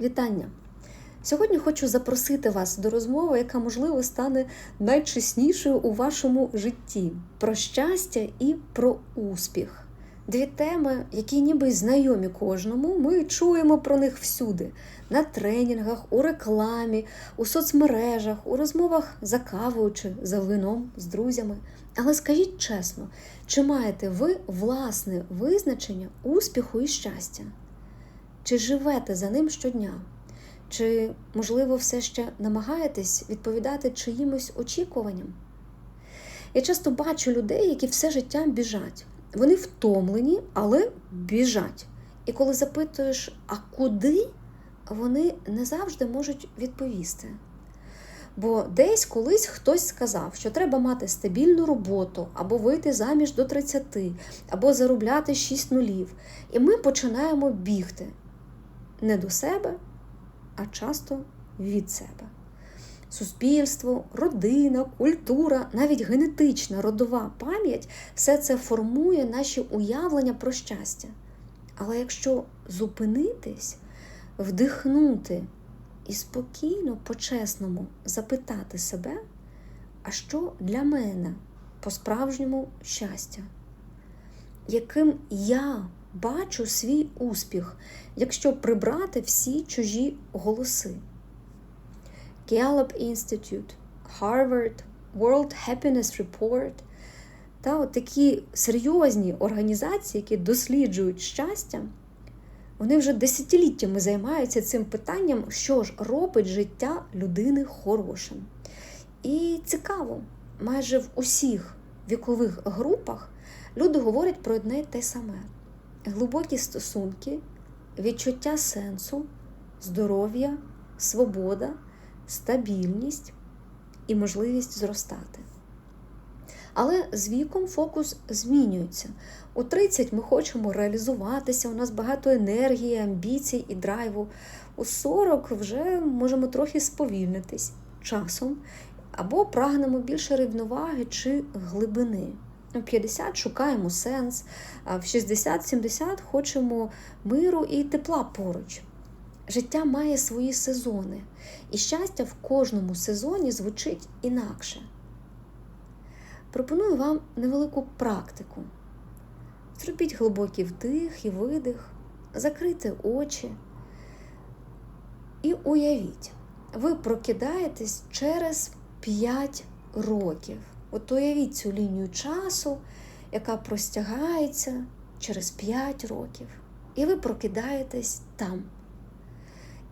Вітання! Сьогодні хочу запросити вас до розмови, яка, можливо, стане найчеснішою у вашому житті про щастя і про успіх. Дві теми, які ніби знайомі кожному, ми чуємо про них всюди: на тренінгах, у рекламі, у соцмережах, у розмовах за кавою чи за вином з друзями. Але скажіть чесно, чи маєте ви власне визначення успіху і щастя? Чи живете за ним щодня? Чи, можливо, все ще намагаєтесь відповідати чиїмось очікуванням? Я часто бачу людей, які все життя біжать. Вони втомлені, але біжать. І коли запитуєш, а куди, вони не завжди можуть відповісти. Бо десь колись хтось сказав, що треба мати стабільну роботу, або вийти заміж до 30, або заробляти 6 нулів. І ми починаємо бігти не до себе, а часто від себе. Суспільство, родина, культура, навіть генетична родова пам'ять все це формує наші уявлення про щастя. Але якщо зупинитись, вдихнути і спокійно, по-чесному запитати себе, а що для мене по-справжньому щастя? Яким я бачу свій успіх, якщо прибрати всі чужі голоси? Gallup Institute, Harvard, World Happiness Report та от такі серйозні організації, які досліджують щастя, вони вже десятиліттями займаються цим питанням, що ж робить життя людини хорошим. І цікаво, майже в усіх вікових групах люди говорять про одне й те саме: глибокі стосунки, відчуття сенсу, здоров'я, свобода стабільність і можливість зростати. Але з віком фокус змінюється. У 30 ми хочемо реалізуватися, у нас багато енергії, амбіцій і драйву. У 40 вже можемо трохи сповільнитись часом, або прагнемо більше рівноваги чи глибини. У 50 шукаємо сенс, а в 60-70 хочемо миру і тепла поруч. Життя має свої сезони, і щастя в кожному сезоні звучить інакше. Пропоную вам невелику практику. Зробіть глибокий вдих і видих, закрийте очі і уявіть, ви прокидаєтесь через 5 років. От уявіть цю лінію часу, яка простягається через 5 років. І ви прокидаєтесь там.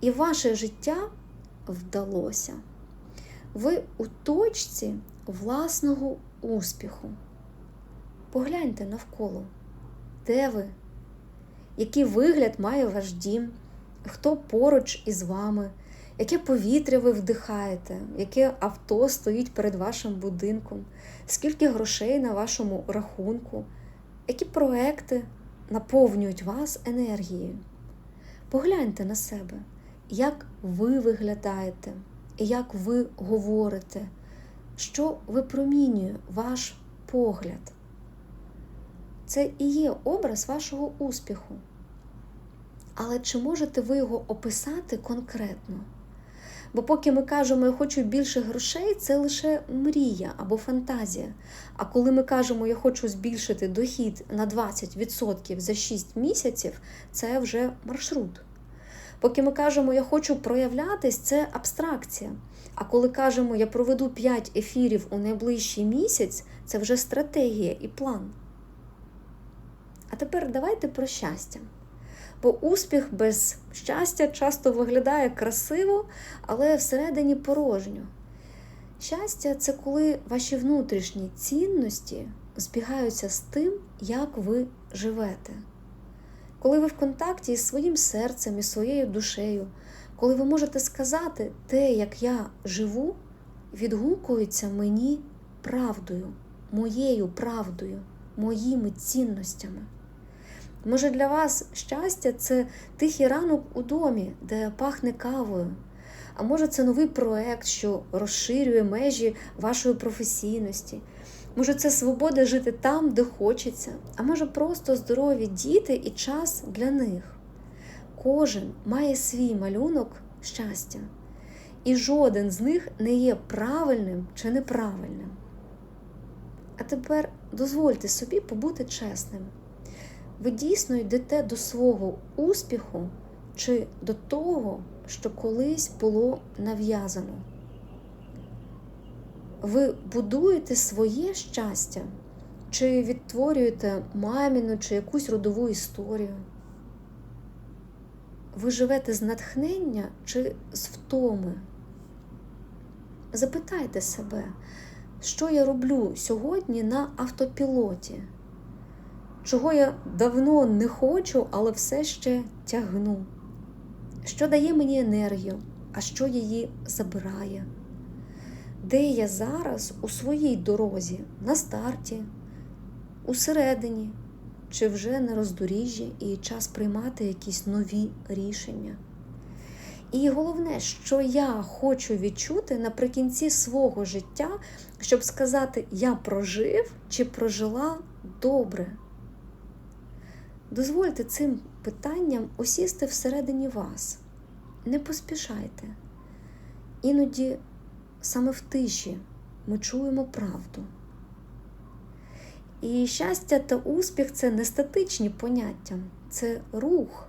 І ваше життя вдалося. Ви у точці власного успіху. Погляньте навколо, де ви, який вигляд має ваш дім, хто поруч із вами, яке повітря ви вдихаєте, яке авто стоїть перед вашим будинком, скільки грошей на вашому рахунку, які проекти наповнюють вас енергією. Погляньте на себе як ви виглядаєте, як ви говорите, що випромінює ваш погляд. Це і є образ вашого успіху. Але чи можете ви його описати конкретно? Бо поки ми кажемо, я хочу більше грошей, це лише мрія або фантазія. А коли ми кажемо, я хочу збільшити дохід на 20% за 6 місяців, це вже маршрут. Поки ми кажемо, я хочу проявлятись, це абстракція. А коли кажемо, я проведу 5 ефірів у найближчий місяць, це вже стратегія і план. А тепер давайте про щастя. Бо успіх без щастя часто виглядає красиво, але всередині порожньо. Щастя це коли ваші внутрішні цінності збігаються з тим, як ви живете коли ви в контакті із своїм серцем і своєю душею, коли ви можете сказати, те, як я живу, відгукується мені правдою, моєю правдою, моїми цінностями. Може, для вас щастя це тихий ранок у домі, де пахне кавою. А може, це новий проект, що розширює межі вашої професійності. Може, це свобода жити там, де хочеться, а може просто здорові діти і час для них. Кожен має свій малюнок щастя, і жоден з них не є правильним чи неправильним. А тепер дозвольте собі побути чесним. Ви дійсно йдете до свого успіху чи до того, що колись було нав'язано. Ви будуєте своє щастя, чи відтворюєте маміну чи якусь родову історію. Ви живете з натхнення чи з втоми? Запитайте себе, що я роблю сьогодні на автопілоті, чого я давно не хочу, але все ще тягну, що дає мені енергію, а що її забирає, де я зараз у своїй дорозі, на старті, усередині, чи вже на роздоріжжі і час приймати якісь нові рішення. І головне, що я хочу відчути наприкінці свого життя, щоб сказати, я прожив чи прожила добре. Дозвольте цим питанням осісти всередині вас. Не поспішайте. Іноді саме в тиші ми чуємо правду. І щастя та успіх це не статичні поняття, це рух,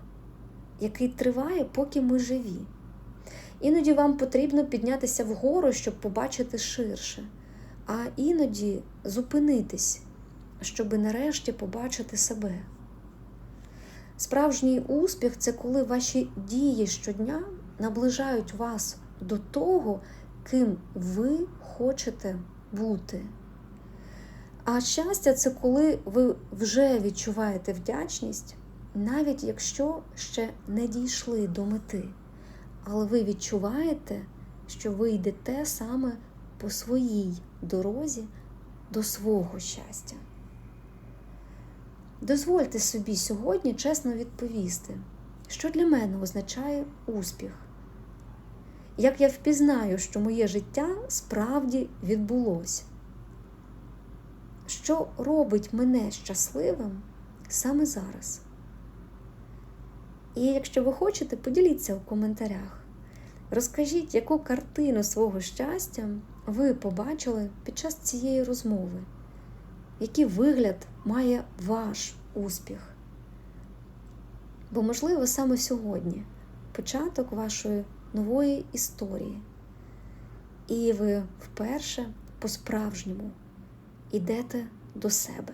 який триває, поки ми живі. Іноді вам потрібно піднятися вгору, щоб побачити ширше, а іноді зупинитись, щоб нарешті побачити себе. Справжній успіх це коли ваші дії щодня наближають вас до того, ким ви хочете бути. А щастя це коли ви вже відчуваєте вдячність, навіть якщо ще не дійшли до мети. Але ви відчуваєте, що ви йдете саме по своїй дорозі до свого щастя. Дозвольте собі сьогодні чесно відповісти, що для мене означає успіх. Як я впізнаю, що моє життя справді відбулося що робить мене щасливим саме зараз. І якщо ви хочете, поділіться у коментарях. Розкажіть, яку картину свого щастя ви побачили під час цієї розмови, який вигляд має ваш успіх. Бо, можливо, саме сьогодні початок вашої нової історії, і ви вперше по-справжньому йдете до себе.